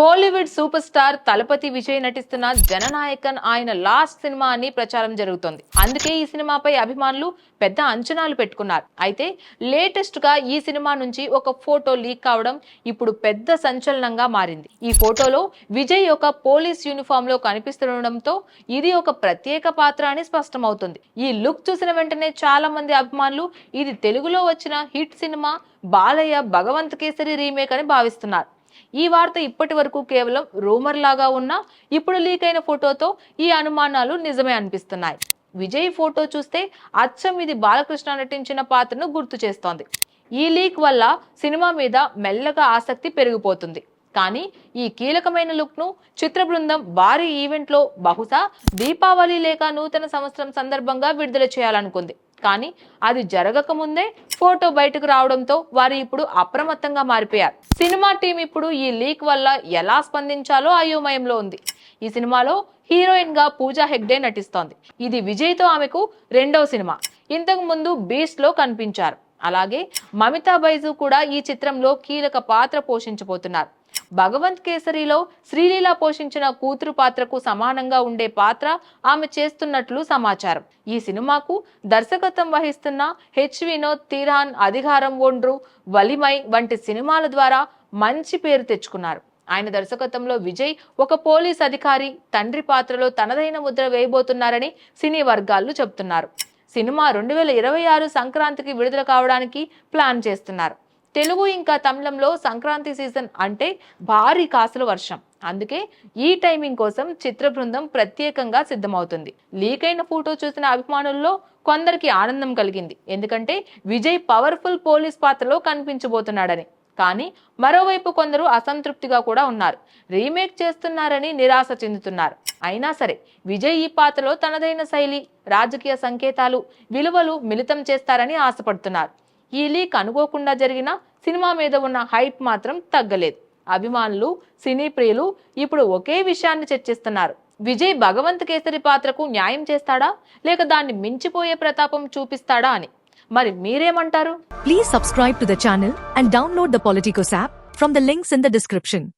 Kollywood super star Thalapathy Vijay నటిస్తున్న జననాయకన్ ఆయన last cinema అని ప్రచారం జరుగుతోంది. అందుకే ఈ సినిమాపై అభిమానులు పెద్ద అంచనాలు పెట్టుకున్నారు. అయితే లేటెస్ట్గా ఈ సినిమా నుంచి ఒక ఫోటో లీక్ కావడం ఇప్పుడు పెద్ద సంచలనంగా మారింది. ఈ ఫోటోలో విజయ్ ఒక పోలీస్ యూనిఫామ్లో కనిపిస్తుండడంతో ఇది ఒక ప్రత్యేక పాత్ర అని స్పష్టమవుతుంది. ఈ లుక్ చూసిన వెంటనే చాలా మంది అభిమానులు ఇది తెలుగులో వచ్చిన hit cinema Balayya Bhagavanth Kesari remake అని భావిస్తున్నారు. ఈ వార్త ఇప్పటి వరకు కేవలం రూమర్ లాగా ఉన్నా ఇప్పుడు లీక్ అయిన ఫోటోతో ఈ అనుమానాలు నిజమే అనిపిస్తున్నాయి. విజయ్ ఫోటో చూస్తే అచ్చం ఇది బాలకృష్ణ నటించిన పాత్రను గుర్తు చేస్తోంది. ఈ లీక్ వల్ల సినిమా మీద మెల్లగా ఆసక్తి పెరిగిపోతుంది. కానీ ఈ కీలకమైన లుక్ను చిత్ర బృందం భారీ ఈవెంట్లో బహుశా దీపావళి లేక నూతన సంవత్సరం సందర్భంగా విడుదల చేయాలనుకుంది. కానీ అది జరగక ముందే ఫోటో బయటకు రావడంతో వారు ఇప్పుడు అప్రమత్తంగా మారిపోయారు. సినిమా టీం ఇప్పుడు ఈ లీక్ వల్ల ఎలా స్పందించాలో అయోమయంలో ఉంది. ఈ సినిమాలో హీరోయిన్గా పూజా హెగ్డే నటిస్తోంది. ఇది విజయ్తో ఆమెకు రెండవ సినిమా. ఇంతకు ముందు బీస్ట్లో కనిపించారు. అలాగే మమితా బైజు కూడా ఈ చిత్రంలో కీలక పాత్ర పోషించబోతున్నారు. భగవంత్ కేసరిలో శ్రీలీల పోషించిన కూతురు పాత్రకు సమానంగా ఉండే పాత్ర ఆమె చేస్తున్నట్లు సమాచారం. ఈ సినిమాకు దర్శకత్వం వహిస్తున్న హెచ్ వినోద్ తీరాన్ అధికారం ఒండ్రు వలిమై వంటి సినిమాల ద్వారా మంచి పేరు తెచ్చుకున్నారు. ఆయన దర్శకత్వంలో విజయ్ ఒక పోలీస్ అధికారి తండ్రి పాత్రలో తనదైన ముద్ర వేయబోతున్నారని సినీ వర్గాలు చెబుతున్నారు. సినిమా రెండు వేల ఇరవై ఆరు సంక్రాంతికి విడుదల కావడానికి ప్లాన్ చేస్తున్నారు. తెలుగు ఇంకా తమిళంలో సంక్రాంతి సీజన్ అంటే భారీ కాసుల వర్షం. అందుకే ఈ టైమింగ్ కోసం చిత్ర బృందం ప్రత్యేకంగా సిద్ధమవుతుంది. లీక్ అయిన ఫోటో చూసిన అభిమానుల్లో కొందరికి ఆనందం కలిగింది. ఎందుకంటే విజయ్ పవర్ఫుల్ పోలీస్ పాత్రలో కనిపించబోతున్నాడని. కానీ మరోవైపు కొందరు అసంతృప్తిగా కూడా ఉన్నారు. రీమేక్ చేస్తున్నారని నిరాశ చెందుతున్నారు. అయినా సరే విజయ్ ఈ పాత్రలో తనదైన శైలి రాజకీయ సంకేతాలు విలువలు మిళితం చేస్తారని ఆశపడుతున్నారు. ఈ లీక్ అనుకోకుండా జరిగిన సినిమా మీద ఉన్న హైప్ మాత్రం తగ్గలేదు. అభిమానులు సినీ ప్రియులు ఇప్పుడు ఒకే విషయాన్ని చర్చిస్తున్నారు. విజయ్ భగవంత్ కేసరి పాత్రకు న్యాయం చేస్తాడా? లేక దాన్ని మించిపోయే ప్రతాపం చూపిస్తాడా అని? మరి మీరేమంటారు? Please subscribe to the channel and download the Politicos app from the links in the description